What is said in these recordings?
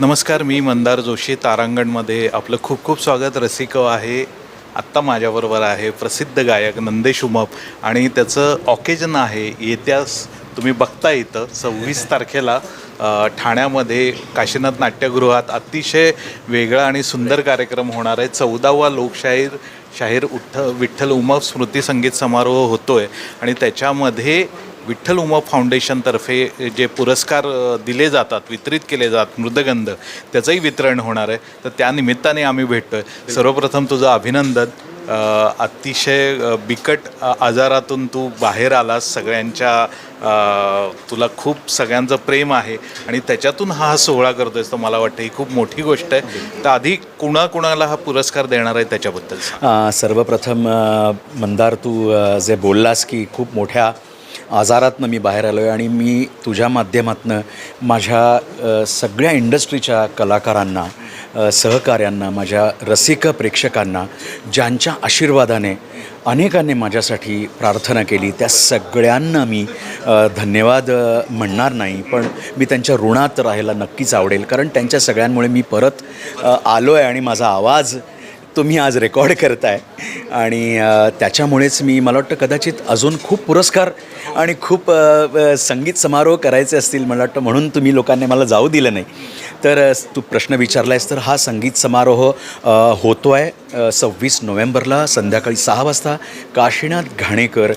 नमस्कार मी मंदार जोशी तारांगणमध्ये आपलं खूप खूप स्वागत. रसिक आहे आत्ता माझ्याबरोबर आहे प्रसिद्ध गायक नंदेश उमप. आणि त्याचं ऑकेजन आहे येत्यास तुम्ही बघता इथं सव्वीस तारखेला ठाण्यामध्ये काशीनाथ नाट्यगृहात अतिशय वेगळा आणि सुंदर कार्यक्रम होणार आहे. चौदावा लोकशाहीर शाहीर उठ्ठ विठ्ठल उमप स्मृती संगीत समारोह होतो आहे आणि त्याच्यामध्ये विठ्ठल उमा फाउंडेशनतर्फे जे पुरस्कार दिले जातात वितरित केले जातात मृदगंध त्याचंही वितरण होणार आहे. तर त्या निमित्ताने आम्ही भेटतो आहे सर्वप्रथम तुझं अभिनंदन. अतिशय बिकट आजारातून तू बाहेर आलास. सगळ्यांच्या तुला खूप सगळ्यांचं प्रेम आहे आणि त्याच्यातून हा सोहळा करतोयस. तर मला वाटतं ही खूप मोठी गोष्ट आहे. तर आधी कुणाकुणाला हा पुरस्कार देणार आहे त्याच्याबद्दल सर्वप्रथम मंदार तू जे बोललास की खूप मोठ्या आजारातनं मी बाहेर आलो आहे आणि मी तुझ्या माध्यमातनं माझ्या सगळ्या इंडस्ट्रीच्या कलाकारांना सहकाऱ्यांना माझ्या रसिक प्रेक्षकांना ज्यांच्या आशीर्वादाने अनेकांनी माझ्यासाठी प्रार्थना केली त्या सगळ्यांना मी धन्यवाद म्हणणार नाही पण मी त्यांच्या ऋणात राहायला नक्कीच आवडेल. कारण त्यांच्या सगळ्यांमुळे मी परत आलो आहे आणि माझा आवाज तुम्ही आज रेकॉर्ड करताय. आणि त्याच्यामुळेच मी मला वाटतं कदाचित अजून खूप पुरस्कार आणि खूप संगीत समारोह करायचे असतील मला वाटतं म्हणून तुम्ही लोकांनी मला जाऊ दिलं नाही. तर तू प्रश्न विचारला आहेस तर हा संगीत समारोह होतो आहे सव्वीस नोव्हेंबरला संध्याकाळी सहा वाजता. काशीनाथ घाणेकर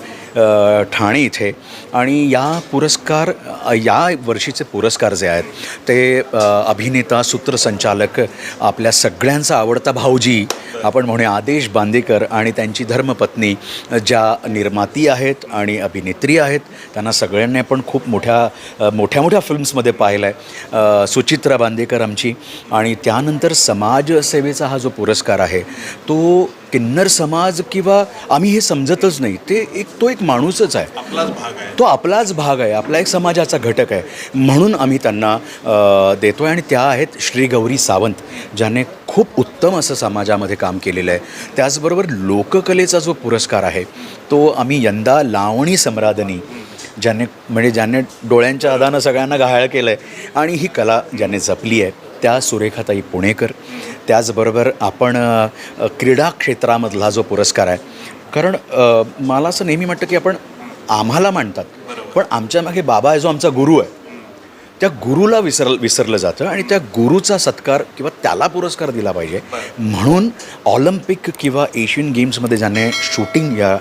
ठाणे इथे. आणि या पुरस्कार या वर्षीचे पुरस्कार जे आहेत ते अभिनेता सूत्रसंचालक आपल्या सगळ्यांचा आवडता भाऊजी आपण म्हणूया आदेश बांदेकर आणि त्यांची धर्मपत्नी ज्या निर्माती आहेत आणि अभिनेत्री आहेत त्यांना सगळ्यांनी आपण खूप मोठ्या मोठ्या मोठ्या फिल्म्समध्ये पाहिलं आहे सुचित्रा बांदेकर आमची. आणि त्यानंतर समाजसेवेचा हा जो पुरस्कार आहे तो किन्नर समाज किंवा आम्ही हे समजतच नाही. ते एक तो एक माणूसच आहे. आपलाच भाग आहे. तो आपलाच भाग आहे. आपला एक समाजाचा घटक आहे. म्हणून आम्ही त्यांना देतो आहे आणि त्या आहेत श्री गौरी सावंत ज्याने खूप उत्तम असं समाजामध्ये काम केलेलं आहे. त्याचबरोबर लोककलेचा जो पुरस्कार आहे तो आम्ही यंदा लावणी सम्रादनी ज्याने म्हणजे ज्याने डोळ्यांच्या आदानं सगळ्यांना घायाळ केलं आहे आणि ही कला ज्याने जपली आहे. त्या सुरेखाताई पुणेकर. त्याचबरोबर आपण क्रीडा क्षेत्रामधला जो पुरस्कार आहे. कारण मला असं नेहमी वाटतं की आपण आम्हाला मांडतात पण आमच्या मागे बाबा आहे जो आमचा गुरु आहे. त्या गुरुला विसर विसरलं जातं आणि त्या गुरुचा सत्कार किंवा त्याला पुरस्कार दिला पाहिजे. म्हणून ऑलिम्पिक किंवा एशियन गेम्समध्ये ज्याने शूटिंग या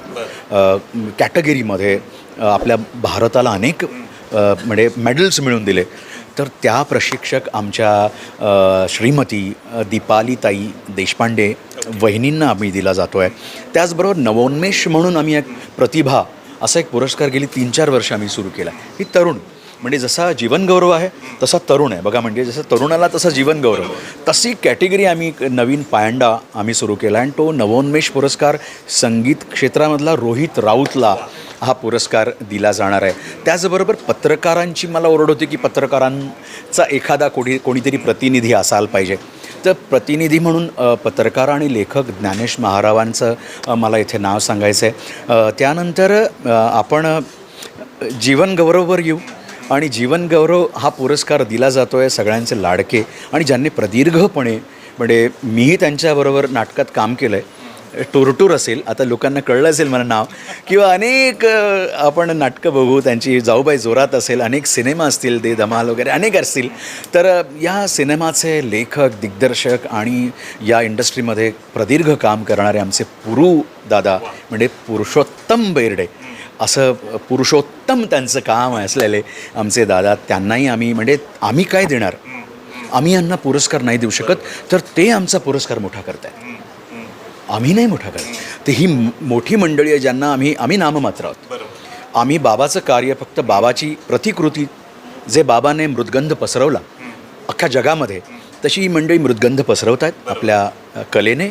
कॅटेगरीमध्ये आपल्या भारताला अनेक म्हणजे मेडल्स मिळवून दिले. तर त्या प्रशिक्षक आमच्या श्रीमती दीपालीताई देशपांडे वहिनींना आम्ही दिला जातो आहे त्याचबरोबर नवोन्मेष म्हणून आम्ही एक प्रतिभा असा एक पुरस्कार गेली तीन चार वर्ष आम्ही सुरू केला. ही तरुण म्हणजे जसा जीवनगौरव आहे तसा तरुण आहे. बघा म्हणजे जसं तरुणाला तसा जीवनगौरव तशी कॅटेगरी आम्ही एक नवीन पायंडा आम्ही सुरू केला. आणि तो नवोन्मेष पुरस्कार संगीत क्षेत्रामधला रोहित राऊतला हा पुरस्कार दिला जाणार आहे. त्याचबरोबर पत्रकारांची मला ओरड होती की पत्रकारांचा एखादा कोणी कोणीतरी प्रतिनिधी असायला पाहिजे. तर प्रतिनिधी म्हणून पत्रकार आणि लेखक ज्ञानेश महारावांचं मला इथे नाव सांगायचं आहे त्यानंतर आपण जीवनगौरववर येऊ. आणि जीवनगौरव हा पुरस्कार दिला जातो आहे सगळ्यांचे लाडके आणि ज्यांनी प्रदीर्घपणे म्हणजे मीही त्यांच्याबरोबर नाटकात काम केलं आहे टुरटूर असेल आता लोकांना कळलं असेल मला नाव किंवा अनेक आपण नाटकं बघू त्यांची जाऊबाई जोरात असेल अनेक सिनेमा असतील दे धमाल वगैरे अनेक असतील. तर या सिनेमाचे लेखक दिग्दर्शक आणि या इंडस्ट्रीमध्ये प्रदीर्घ काम करणारे आमचे पुरू दादा म्हणजे पुरुषोत्तम बेर्डे असं पुरुषोत्तम त्यांचं काम असलेले आमचे दादा त्यांनाही आम्ही म्हणजे आम्ही काय देणार? आम्ही यांना पुरस्कार नाही देऊ शकत तर ते आमचा पुरस्कार मोठा करत आहेत आम्ही नाही मोठा करत. तर ही मोठी मंडळी आहे ज्यांना आम्ही आम्ही नाममात्र आहोत. आम्ही बाबाचं कार्य फक्त बाबाची प्रतिकृती जे बाबाने मृदगंध पसरवला अख्ख्या जगामध्ये तशी ही मंडळी मृदगंध पसरवत आहेत आपल्या कलेने.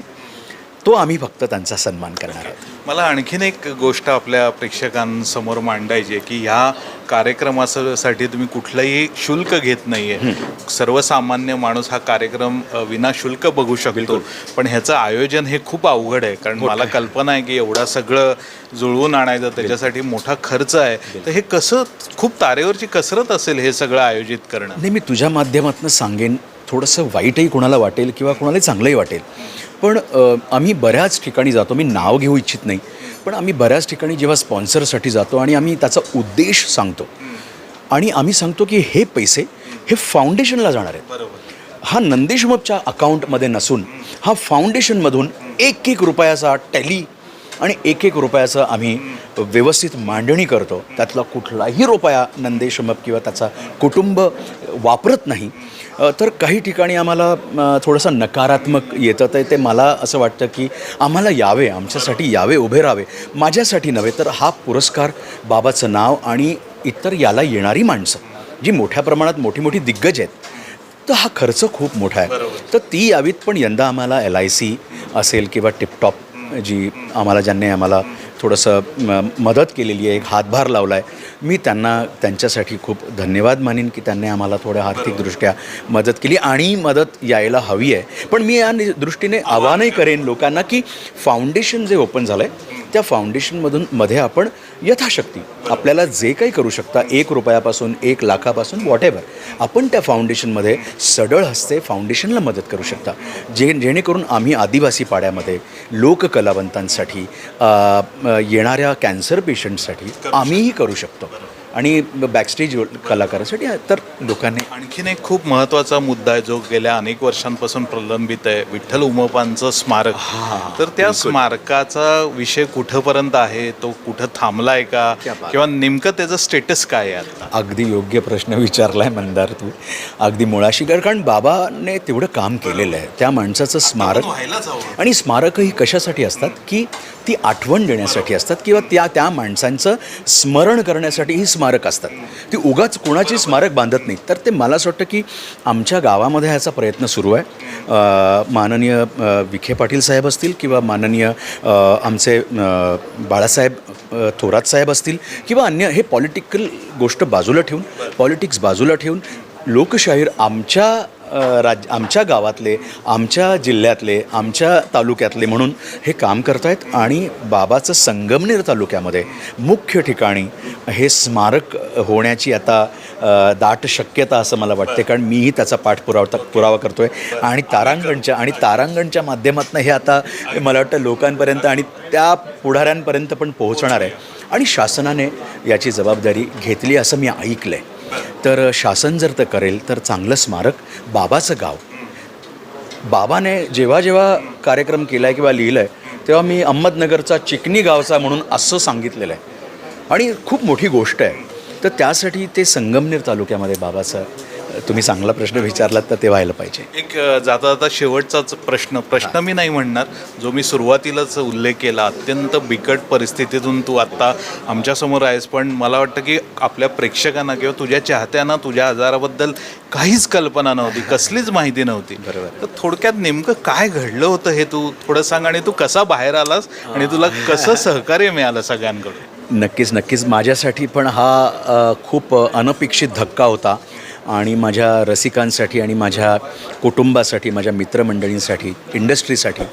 तो आम्ही फक्त त्यांचा सन्मान करणार आहोत. मला आणखीन एक गोष्ट आपल्या प्रेक्षकांसमोर मांडायची आहे की ह्या कार्यक्रमासाठी तुम्ही कुठलंही शुल्क घेत नाही आहे सर्वसामान्य माणूस हा कार्यक्रम विनाशुल्क बघू शकतो. पण ह्याचं आयोजन हे खूप अवघड आहे. कारण मला कल्पना आहे की एवढं सगळं जुळवून आणायचं त्याच्यासाठी मोठा खर्च आहे. तर हे कसं खूप तारेवरची कसरत असेल हे सगळं आयोजित करणं? नाही मी तुझ्या माध्यमातून सांगेन थोडंसं वाईटही कोणाला वाटेल किंवा कोणाला चांगलंही वाटेल. पण आम्ही बऱ्याच ठिकाणी जातो. मी नाव घेऊ इच्छित नाही. पण आम्ही बऱ्याच ठिकाणी जेव्हा स्पॉन्सरसाठी जातो आणि आम्ही त्याचा उद्देश सांगतो. आणि आम्ही सांगतो की हे पैसे हे फाउंडेशनला जाणार आहेत. बरोबर. हा नंदेशमपच्या अकाउंटमध्ये नसून हा फाउंडेशनमधून एक एक रुपयाचा टॅली आणि एक एक रुपयाचं आम्ही व्यवस्थित मांडणी करतो. त्यातला कुठलाही रुपया नंदेशमप किंवा त्याचा कुटुंब वापरत नाही. तर काही ठिकाणी आम्हाला थोडंसं नकारात्मक येतं. तर ते मला असं वाटतं की आम्हाला यावे आमच्यासाठी यावे उभे राहावे. माझ्यासाठी नव्हे तर हा पुरस्कार बाबाचं नाव आणि इतर याला येणारी माणसं जी मोठ्या प्रमाणात मोठी मोठी दिग्गज आहेत तर हा खर्च खूप मोठा आहे. तर ती यावीत पण यंदा आम्हाला एल आय सी असेल किंवा टिपटॉप जी आम्हाला ज्यांनी आम्हाला थोडंसं मदत केलेली आहे एक हातभार लावला आहे मी त्यांना त्यांच्यासाठी खूप धन्यवाद मानेन की त्यांनी आम्हाला थोड्या आर्थिकदृष्ट्या मदत केली आणि मदत यायला हवी आहे. पण मी या नि- दृष्टीने आवाहनही करेन लोकांना की फाउंडेशन जे ओपन झालं आहे त्या फाउंडेशनमधून मध्ये आपण यथाशक्ती. आपल्याला जे काही करू शकता एक रुपयापासून एक लाखापासून वॉट एव्हर आपण त्या फाउंडेशनमध्ये सडळ हस्ते फाउंडेशनला मदत करू शकता. जे जेणेकरून आम्ही आदिवासी पाड्यामध्ये लोककलावंतांसाठी येणाऱ्या कॅन्सर पेशंटसाठी आम्हीही करू शकतो. आणि बॅकस्टेज कलाकारासाठी तर लोकांनी आणखीन एक खूप महत्त्वाचा मुद्दा आहे जो गेल्या अनेक वर्षांपासून प्रलंबित आहे. विठ्ठल उमपांचं स्मारक. तर त्या स्मारकाचा विषय कुठंपर्यंत आहे? तो कुठं थांबला आहे का. किंवा नेमकं त्याचं स्टेटस काय आहे अगदी योग्य प्रश्न विचारलाय मंदार तू. अगदी मुळाशी कर कारण बाबाने तेवढं काम केलेलं आहे. त्या माणसाचं स्मारक आणि स्मारकही कशासाठी असतात? की ती आठवण देण्यासाठी असतात? किंवा त्या त्या माणसांचं स्मरण करण्यासाठी ही स्मारक असतात. ती उगाच कोणाची स्मारक बांधत नाही तर ते मला असं वाटतं की आमच्या गावामध्ये ह्याचा प्रयत्न सुरू आहे. माननीय विखे पाटील साहेब असतील किंवा माननीय आमचे बाळासाहेब थोरात साहेब असतील किंवा अन्य हे पॉलिटिकल गोष्ट बाजूला ठेवून पॉलिटिक्स बाजूला ठेवून लोकशाहीर आमच्या राज्य राज आमच्या गावातले आमच्या जिल्ह्यातले आमच्या तालुक्यातले म्हणून हे काम करतायत आणि बाबाचं संगमनेर तालुक्यामध्ये मुख्य ठिकाणी हे स्मारक होण्याची आता दाट शक्यता असं मला वाटते. कारण मीही त्याचा पाठपुरावा पुरावा करतोय. आणि तारांगणच्या आणि तारांगणच्या माध्यमातून हे आता मला वाटतं लोकांपर्यंत आणि त्या पुढाऱ्यांपर्यंत पण पोहोचणार आहे. आणि शासनाने याची जबाबदारी घेतली असं मी ऐकलं आहे तर शासन जर तर करेल तर चांगलं स्मारक बाबाचं गाव. बाबाने जेव्हा जेव्हा कार्यक्रम केला आहे किंवा लिहिलं आहे तेव्हा मी अहमदनगरचा चिकनी गावचा म्हणून असं सांगितलेलं आहे. आणि खूप मोठी गोष्ट आहे. तर त्यासाठी ते संगमनेर तालुक्यामध्ये बाबाचं तुम्ही चांगला प्रश्न विचारलात तर ते व्हायला पाहिजे. एक जाता जाता शेवटचाच प्रश्न प्रश्न मी नाही म्हणणार जो मी सुरुवातीलाच उल्लेख केला अत्यंत बिकट परिस्थितीतून तू आत्ता आमच्यासमोर आहेस पण मला वाटतं की आपल्या प्रेक्षकांना किंवा तुझ्या चाहत्यांना तुझ्या आजाराबद्दल काहीच कल्पना नव्हती कसलीच माहिती नव्हती. बरोबर. तर थोडक्यात नेमकं काय घडलं होतं हे तू थोडं सांग आणि तू कसा बाहेर आलास आणि तुला कसं सहकार्य मिळालं सगळ्यांकडून? नक्कीच नक्कीच. माझ्यासाठी पण हा अ, खूप अनपेक्षित धक्का होता. आणि माझ्या रसिकांसाठी आणि माझ्या कुटुंबासाठी माझ्या मित्रमंडळींसाठी इंडस्ट्रीसाठी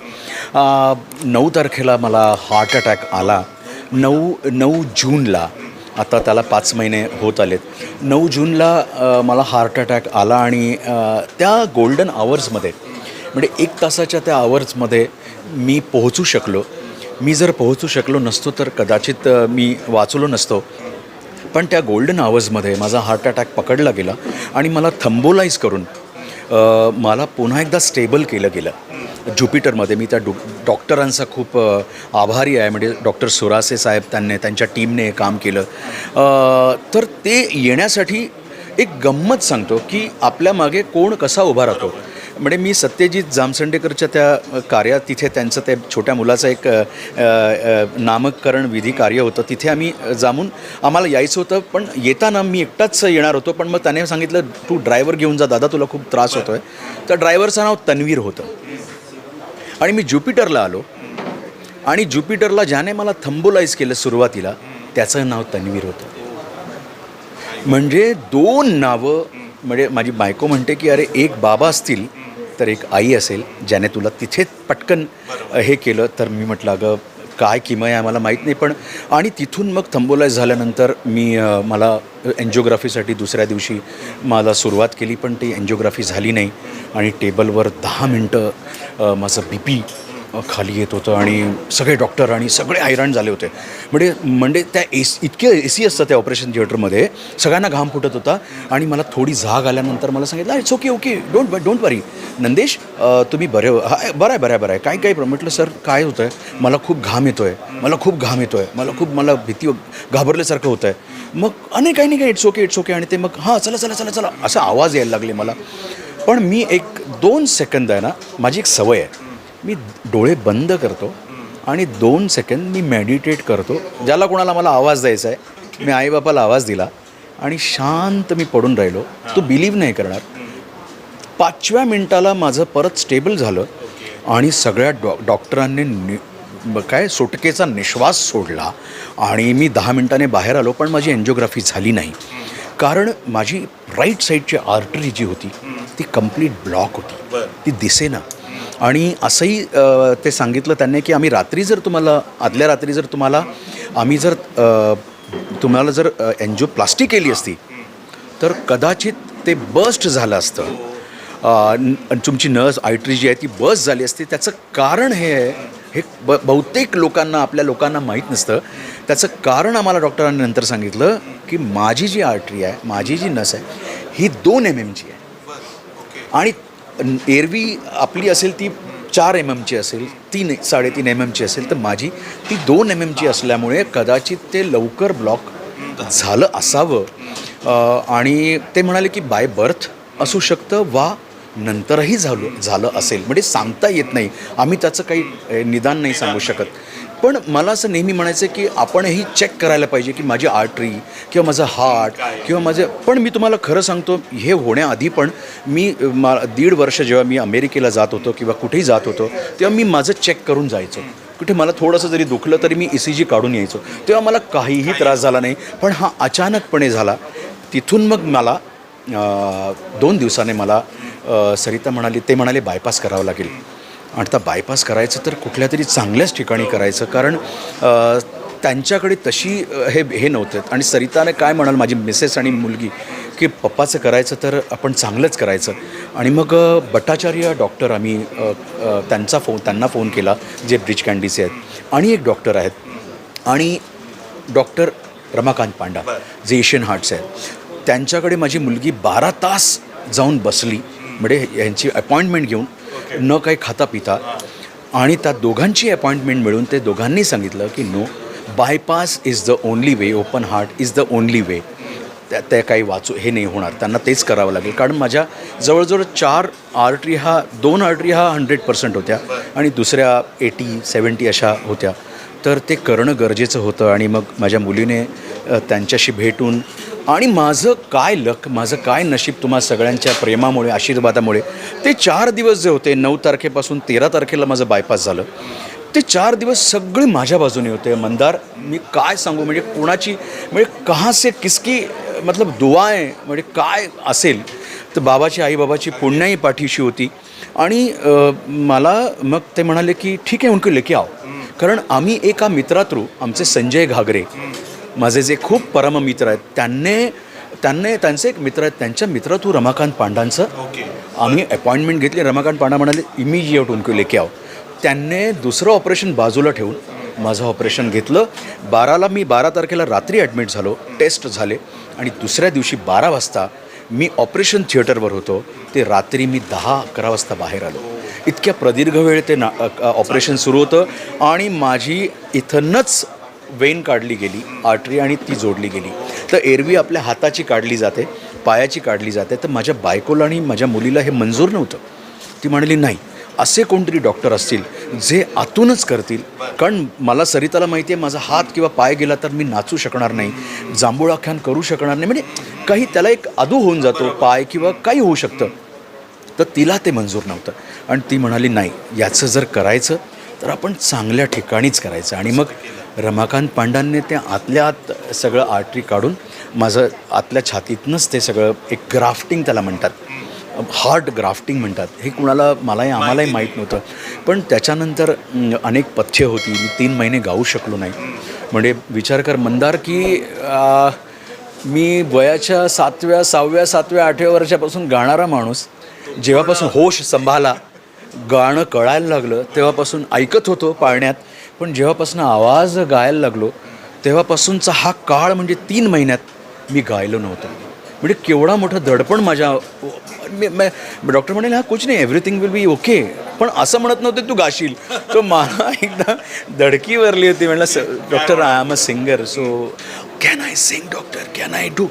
नऊ तारखेला मला हार्ट अटॅक आला. नऊ नऊ जूनला आता त्याला पाच महिने होत आलेत. नऊ जूनला मला हार्ट अटॅक आला आणि त्या गोल्डन आवर्समध्ये म्हणजे एक तासाच्या त्या आवर्समध्ये मी पोहोचू शकलो. मी जर पोहोचू शकलो नसतो तर कदाचित मी वाचलो नसतो. पण त्या गोल्डन आवर्समध्ये माझा हार्ट अटॅक पकडला गेला आणि मला थंबोलाईज करून मला पुन्हा एकदा स्टेबल केलं गेलं. ज्युपिटरमध्ये मी त्या डॉ डॉक्टरांचा खूप आभारी आहे. म्हणजे डॉक्टर सुरासे साहेब त्यांनी त्यांच्या टीमने हे काम केलं. तर ते येण्यासाठी एक गंमत सांगतो की आपल्या मागे कोण कसा उभा राहतो. म्हणजे मी सत्यजित जामसंडेकरच्या त्या कार्यात तिथे त्यांचं ते छोट्या मुलाचं एक अ, अ, नामकरण विधी कार्य होतं. तिथे आम्ही जामून आम्हाला यायचं होतं पण येताना मी एकटाच येणार होतो पण मग त्याने सांगितलं तू ड्रायव्हर घेऊन जा दादा तुला खूप त्रास होतो आहे तर ड्रायव्हरचं नाव तन्वीर होतं. आणि मी ज्युपिटरला आलो. आणि ज्युपिटरला ज्याने मला थंबोलाईज केलं सुरुवातीला त्याचं नाव तन्वीर होतं. म्हणजे दोन नावं म्हणजे माझी बायको म्हणते की अरे एक बाबा असतील तर एक आई असेल ज्याने तुला तिथे पटकन हे केलं तर मी म्हटलं अगं काय किमया आहे मला माहीत नाही पण आणि तिथून मग थंबोलाय झाल्यानंतर मी मला एन्जिओग्राफीसाठी दुसऱ्या दिवशी मला सुरुवात केली पण ती एन्जिओग्राफी झाली नाही. आणि टेबलवर दहा मिनटं माझं बी पी खाली येत होतं आणि सगळे डॉक्टर आणि सगळे हैराण झाले होते. म्हणजे म्हणजे त्या एस इतके ए सी असतं त्या ऑपरेशन थिएटरमध्ये सगळ्यांना घाम फुटत होता आणि मला थोडी झाग आल्यानंतर मला सांगितलं it's okay okay don't don't worry Nandesh तुम्ही बरे हो हा बरं आहे बरं आहे बरं आहे. काय काय म्हटलं सर काय होतं आहे मला खूप घाम येतो आहे मला खूप घाम येतो आहे मला खूप मला भीती घाबरल्यासारखं होतं आहे मग अनेक काही नाही काय इट्स ओके इट्स ओके आणि ते मग हां चला चला चला चला. असा आवाज यायला लागले मला. पण मी एक दोन सेकंद आहे ना माझी एक सवय आहे. मी डोळे बंद करतो आणि दोन सेकंद मी मेडिटेट करतो. ज्याला कोणाला मला आवाज द्यायचा आहे मी आईबापाला आवाज दिला आणि शांत मी पडून राहिलो. तू बिलीव्ह नाही करणार. पाचव्या मिनटाला माझं परत स्टेबल झालं आणि सगळ्या डॉ डॉक्टरांनी नि काय सुटकेचा निश्वास सोडला आणि मी दहा मिनटाने बाहेर आलो पण माझी एन्जिओग्राफी झाली नाही. कारण माझी राईट साईडची आर्टरी जी होती ती कंप्लीट ब्लॉक होती. ती दिसेना. आणि असंही ते सांगितलं त्यांनी की आम्ही रात्री जर तुम्हाला आदल्या रात्री जर तुम्हाला आम्ही जर तुम्हाला जर एन्जिओप्लास्टी केली असती तर कदाचित ते बस्ट झालं असतं. तुमची नर्स आयट्री जी आहे ती बस झाली असती. त्याचं कारण हे आहे हे ब बहुतेक लोकांना आपल्या लोकांना माहीत नसतं. त्याचं कारण आम्हाला डॉक्टरांनी नंतर सांगितलं की माझी जी आर्टरी आहे माझी जी नस आहे ही दोन एम एमची आहे. आणि एरवी आपली असेल ती चार एम एमची असेल तीन साडेतीन एम एमची असेल तर माझी ती दोन एम एमची असल्यामुळे कदाचित ते लवकर ब्लॉक झालं असावं. आणि ते म्हणाले की बाय बर्थ असू शकतं वा नंतरही झालं झालं असेल. म्हणजे सांगता येत नाही. आम्ही त्याचं काही निदान नाही सांगू शकत. पण मला असं नेहमी म्हणायचं की आपणही चेक करायला पाहिजे की माझी आर्टरी किंवा माझं हार्ट किंवा माझं पण मी तुम्हाला खरं सांगतो हे होण्याआधी पण मी मा दीड वर्ष जेव्हा मी अमेरिकेला जात होतो किंवा कुठेही जात होतो तेव्हा मी माझं चेक करून जायचो. कुठे मला थोडंसं जरी दुखलं तरी मी ई सी जी काढून यायचो. तेव्हा मला काहीही त्रास झाला नाही पण हा अचानकपणे झाला. तिथून मग मला दोन दिवसाने मला सरिता म्हणाली ते म्हणाले बायपास करावं लागेल. आता बायपास करायचं तर कुठल्या तरी चांगल्याच ठिकाणी करायचं. कारण त्यांच्याकडे तशी हे हे नव्हतं. आणि सरिताने काय म्हणाल माझी मिसेस आणि मुलगी की पप्पाचं करायचं तर आपण चांगलंच करायचं. आणि मग भट्टाचार्य डॉक्टर आम्ही त्यांचा फोन त्यांना फोन केला जे ब्रिज कँडीचे आहेत. आणि एक डॉक्टर आहेत. आणि डॉक्टर रमाकांत पांडा जे एशियन हार्ट्स आहेत. त्यांच्याकडे माझी मुलगी बारा तास जाऊन बसली. म्हणजे यांची अपॉइंटमेंट घेऊन न काही खाता पिता. आणि त्या दोघांची अपॉइंटमेंट मिळून ते दोघांनी सांगितलं की no bypass is the only way open heart is the only way त्या त्या काही वाचू हे नाही होणार. त्यांना तेच करावं लागेल. कारण माझ्या जवळजवळ चार आर्टरी हा दोन आर्टरी हा हंड्रेड पर्सेंट होत्या. आणि दुसऱ्या एटी सेवन्टी अशा होत्या. तर ते करणं गरजेचं होतं आणि मग माझ्या मुलीने त्यांच्याशी भेटून आणि माझं काय लक माझं काय नशीब तुम्हा सगळ्यांच्या प्रेमामुळे आशीर्वादामुळे ते चार दिवस जे होते नऊ तारखेपासून तेरा तारखेला माझं बायपास झालं. ते चार दिवस सगळे माझ्या बाजूने होते. मंदार मी काय सांगू? म्हणजे कोणाची म्हणजे कहा से किसकी मतलब दुआ आहे? म्हणजे काय असेल? तर बाबाची आई बाबाची पुण्याही पाठीशी होती. आणि मला मग ते म्हणाले की ठीक आहे उनको लेके आओ. कारण आम्ही एका मित्रा थ्रू आमचे संजय घागरे. माझे जे खूप परममित्र आहेत त्यांनी त्यांनी त्यांचे एक मित्र आहेत त्यांच्या मित्र थ्रू रमाकांत पांडांचं. आम्ही अपॉइंटमेंट घेतली रमाकांत पांडा म्हणाले इमिजिएट उनको लेके आओ. त्यांनी दुसरं ऑपरेशन बाजूला ठेवून माझं ऑपरेशन घेतलं. बाराला मी बारा तारखेला रात्री ॲडमिट झालो टेस्ट झाले आणि दुसऱ्या दिवशी बारा वाजता मी ऑपरेशन थिएटरवर होतो. ते रात्री मी दहा अकरा वाजता बाहेर आलो. इतक्या प्रदीर्घ वेळ ते ना ऑपरेशन सुरू होतं. आणि माझी इथनच वेन काढली गेली आर्टरी आणि ती जोडली गेली. तर एरवी आपल्या हाताची काढली जाते पायाची काढली जाते. तर माझ्या बायकोला आणि माझ्या मुलीला हे मंजूर नव्हतं. ती म्हणाली नाही असे कोणतरी डॉक्टर असतील जे आतूनच करतील. कारण मला सरिताला माहिती आहे माझा हात किंवा पाय गेला तर मी नाचू शकणार नाही जांभूळाख्यान करू शकणार नाही. म्हणजे काही त्याला एक अदू होऊन जातो पाय किंवा काही होऊ शकतं. तर तिला ते मंजूर नव्हतं. आणि ती म्हणाली नाही याचं जर करायचं तर आपण चांगल्या ठिकाणीच करायचं. आणि मग रमाकांत पांडांनी ते आतल्या आत सगळं आर्टरी काढून माझं आतल्या छातीतनंच ते सगळं एक ग्राफ्टिंग त्याला म्हणतात. हार्ट ग्राफ्टिंग म्हणतात. हे कुणाला मलाही आम्हालाही माहीत नव्हतं. पण त्याच्यानंतर अनेक पथ्य होती. मी तीन महिने गाऊ शकलो नाही. म्हणजे विचार कर मंदार की मी वयाच्या सातव्या सहाव्या सातव्या आठव्या वर्षापासून गाणारा माणूस जेव्हापासून होश संभाला गाणं कळायला लागलं तेव्हापासून ऐकत होतो पाळण्यात. पण जेव्हापासून आवाज गायला लागलो तेव्हापासूनचा हा काळ म्हणजे तीन महिन्यात मी गायलो नव्हतं. म्हणजे केवढा मोठं दडपण माझ्या डॉक्टर म्हणाले हा कुछ नाही एव्हरीथिंग विल बी ओके पण असं म्हणत नव्हते तू गाशील. तो मला एकदा धडकी वरली होती म्हणलं doctor I am a singer so can I sing doctor can I do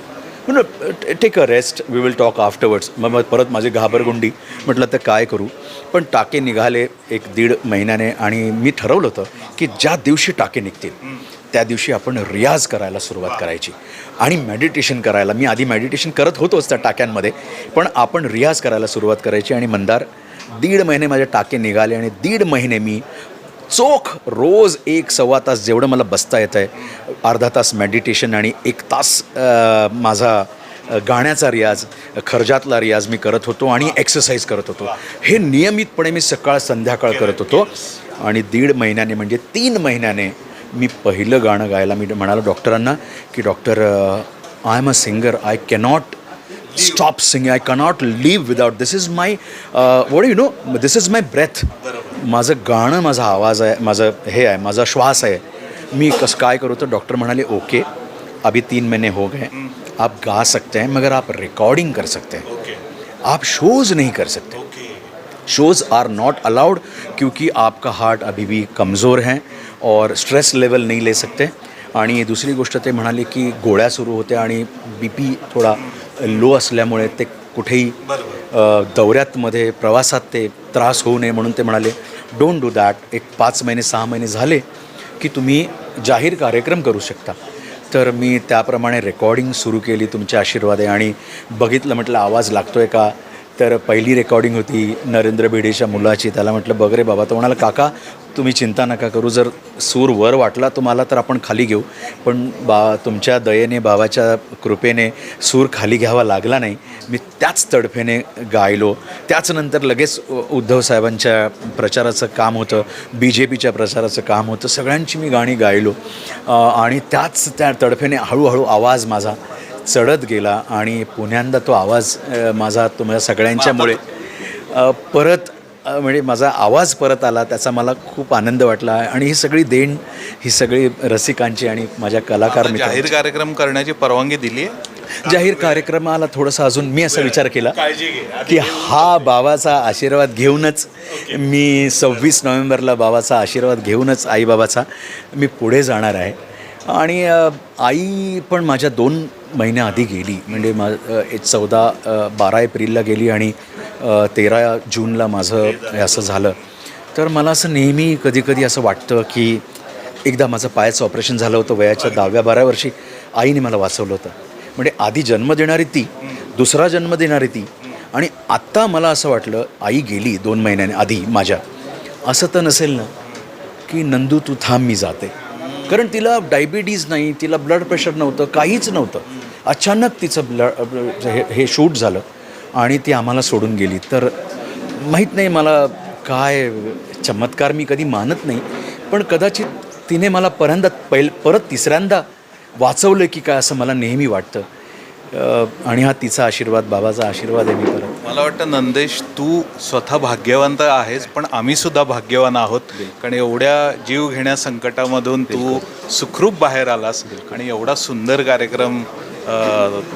म्हणून take a rest we will talk afterwards मग परत माझी घाबरगुंडी. म्हटलं तर काय करू? पण टाके निघाले एक दीड महिन्याने आणि मी ठरवलं होतं की ज्या दिवशी टाके निघतील त्या दिवशी आपण रियाज करायला सुरुवात करायची. आणि मेडिटेशन करायला मी आधी मेडिटेशन करत होतोच त्या टाक्यांमध्ये पण आपण रियाज करायला सुरुवात करायची आणि मंदार दीड महिने माझे टाके निघाले आणि दीड महिने मी चोख. रोज एक सव्वा तास जेवढं मला बसता येतं आहे अर्धा तास मेडिटेशन आणि एक तास माझा गाण्याचा रियाज खर्जातला रियाज मी करत होतो आणि एक्सरसाइज करत होतो. हे नियमितपणे मी सकाळ संध्याकाळ करत होतो आणि दीड महिन्याने म्हणजे तीन महिन्याने मी पहिलं गाणं गायला. मी म्हणालो डॉक्टरांना की doctor I am a singer I cannot stop singing I cannot live without this is my what you know this is my breath माझं गाणं माझा आवाज़ आहे माझं हे आहे माझा श्वास आहे. मी कसं काय करू तर डॉक्टर म्हणाले ओके अभी तीन महीने हो गए. आप गा सकते हैं मगर आप रिकॉर्डिंग कर सकते हैं. आप शोज़ नहीं कर सकते. शोज़ आर नॉट अलाउड क्योंकि आपका हार्ट अभी भी कमज़ोर है और स्ट्रेस लेवल नहीं ले सकते. आणि दुसरी गोष्ट ते म्हणाले की गोळ्या सुरू होत्या आणि बी पी थोडा लो असल्यामुळे ते कुठेही दौऱ्यातमध्ये प्रवासात ते त्रास होऊ नये म्हणून ते म्हणाले डोंट डू दॅट एक पाच महिने सहा महिने झाले की तुम्ही जाहीर कार्यक्रम करू शकता. तर मी त्याप्रमाणे रेकॉर्डिंग सुरू केली तुमच्या आशीर्वादे आणि बघितलं म्हटलं आवाज लागतोय का? तर पहिली रेकॉर्डिंग होती नरेंद्र भिडेच्या मुलाची. त्याला म्हटलं बघ रे बाबा तो म्हणाला काका तुम्ही चिंता नका करू जर सूर वर वाटला तुम्हाला तर आपण खाली घेऊ. पण बा तुमच्या दयेने बाबाच्या कृपेने सूर खाली घ्यावा लागला नाही. मी त्याच तडफेने गायलो. त्याच नंतर लगेच उद्धव साहेबांच्या प्रचाराचं काम होतं बी जे पीच्या प्रचाराचं काम होतं. सगळ्यांची मी गाणी गायलो. आणि त्याच त्या तडफेने हळूहळू आवाज माझा चढत गेला आणि पुण्यांदा तो आवाज माझा तुम्हाला सगळ्यांच्यामुळे परत म्हणजे माझा आवाज परत आला त्याचा मला खूप आनंद वाटला आणि ही सगळी देण ही सगळी रसिकांची आणि माझ्या कलाकार जाहीर कार्यक्रम करण्याची परवानगी दिली आहे जाहीर कार्यक्रमाला थोडासा अजून मी असा विचार केला की हा बाबाचा आशीर्वाद घेऊनच मी सव्वीस नोव्हेंबरला बाबाचा आशीर्वाद घेऊनच आईबाबाचा मी पुढे जाणार आहे. आणि आई पण माझ्या दोन महिन्या आधी गेली. म्हणजे मा चौदा बारा एप्रिलला गेली आणि तेरा जूनला माझं हे असं झालं. तर मला असं नेहमी कधीकधी असं वाटतं की एकदा माझं पायाचं ऑपरेशन झालं होतं वयाच्या दहाव्या बारा वर्षी आईने मला वाचवलं होतं. म्हणजे आधी जन्म देणारी ती दुसरा जन्म देणारी ती आणि आत्ता मला असं वाटलं आई गेली दोन महिन्याने आधी माझ्या. असं तर नसेल ना की नंदू तू थांब मी जाते. कारण तिला डायबिटीज नाही तिला ब्लड प्रेशर नव्हतं काहीच नव्हतं. अचानक तिचं ब्लड हे हे शूट झालं आणि ती आम्हाला सोडून गेली. तर माहीत नाही मला काय चमत्कार मी कधी मानत नाही पण कदाचित तिने मला परंदा पहिल परत तिसऱ्यांदा वाचवलं की काय असं मला नेहमी वाटतं. आणि हा तिचा आशीर्वाद बाबाचा आशीर्वाद आहे मी परत मला वाटतं नंदेश तू स्वतः भाग्यवंत आहेस पण आम्ही सुद्धा भाग्यवान आहोत. कारण एवढ्या जीव घेण्या संकटामधून तू सुखरूप बाहेर आलास आणि एवढा सुंदर कार्यक्रम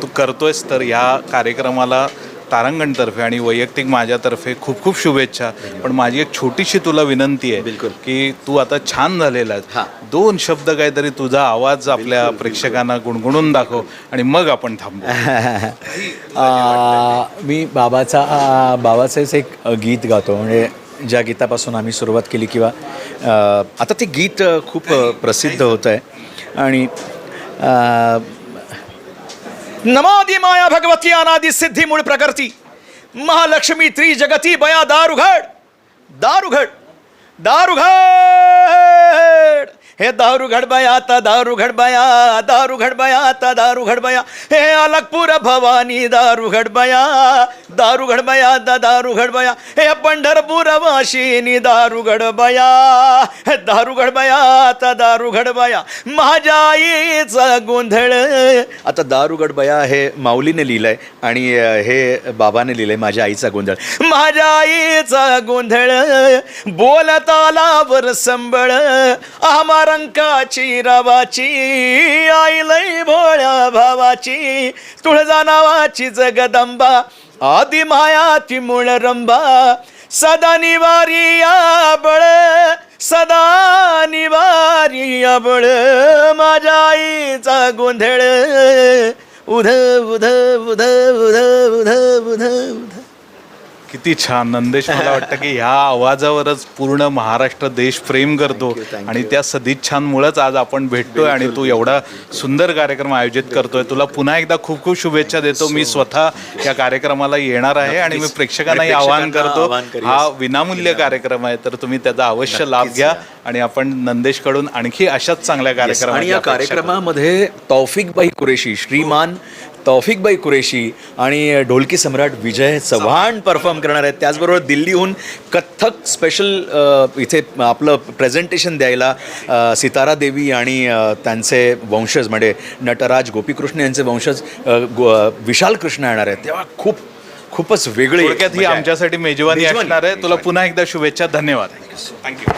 तू करतोयस तर या कार्यक्रमाला तारांगणतर्फे आणि वैयक्तिक माझ्यातर्फे खूप खूप शुभेच्छा. पण माझी एक छोटीशी तुला विनंती आहे बिलकुल. की तू आता छान झालेला हा. आहेस दोन शब्द काहीतरी तुझा आवाज आपल्या प्रेक्षकांना गुणगुणून दाखव आणि मग आपण थांबू. आ, मी बाबाचा बाबाचंच एक गीत गातो. म्हणजे ज्या गीतापासून आम्ही सुरुवात केली किंवा आता ते गीत खूप प्रसिद्ध होतं आहे आणि नमादि माया भगवती अनादि सिद्धि मूल प्रकृति। महालक्ष्मी त्रिजगति बया दारुघड। दारुघड। दारुघड। हे दारू घडबाया आता दारू घडबाया दारू घडबाया आता दारू घडबाया. हे अलकपूर भवानी दारू घडबाया दारू घडबाया आता दारू घडबाया. हे पंढरपूर वाशिनी दारू घडबाया हे दारू घडबाया आता दारू घडबाया. माझ्या आईचा गोंधळ. आता दारू घडबाया हे माऊलीने लिहिलंय आणि हे बाबाने लिहिलंय माझ्या आईचा गोंधळ. माझ्या आईचा गोंधळ. बोलतालावर संबळ. आम्हा रंकाची रवाची आई लई भोळ्या भावाची तुळजा नावाची जगदंबा आदि माया ती मूळ रंबा सदा निवारी आबळ बळ सदा निवारी आबळ बळ माझ्या आईचा गोंधळ. उध उध उध उध उध उध उध किती छान नंदेश मला वाटतं की ह्या आवाजावरच पूर्ण महाराष्ट्र देश प्रेम करतो आणि. त्या सदिच्छांमुळेच आज आपण भेटतोय आणि तू एवढा सुंदर कार्यक्रम आयोजित करतोय तुला पुन्हा एकदा खूप खूप शुभेच्छा देतो मी स्वतः या कार्यक्रमाला येणार आहे आणि मी. प्रेक्षकांनाही आवाहन करतो. हा विनामूल्य कार्यक्रम आहे तर तुम्ही त्याचा अवश्य लाभ घ्या. आणि आपण नंदेशकडून आणखी अशाच चांगल्या Yes, आणि या. कार्यक्रमामध्ये तौफिकबाई कुरेशी श्रीमान तौफिकबाई कुरेशी आणि ढोलकी सम्राट विजय चव्हाण परफॉर्म करणार आहेत. त्याचबरोबर दिल्लीहून कथ्थक स्पेशल इथे आपलं प्रेझेंटेशन द्यायला सितारा देवी आणि त्यांचे वंशज म्हणजे नटराज गोपीकृष्ण यांचे वंशज गो- विशाल कृष्ण येणार आहेत. तेव्हा खूप खूपच वेगळी ही आहे. आमच्यासाठी मेजवानी मेजवानी. असणार आहे. तुला पुन्हा एकदा शुभेच्छा. धन्यवाद. थँक्यू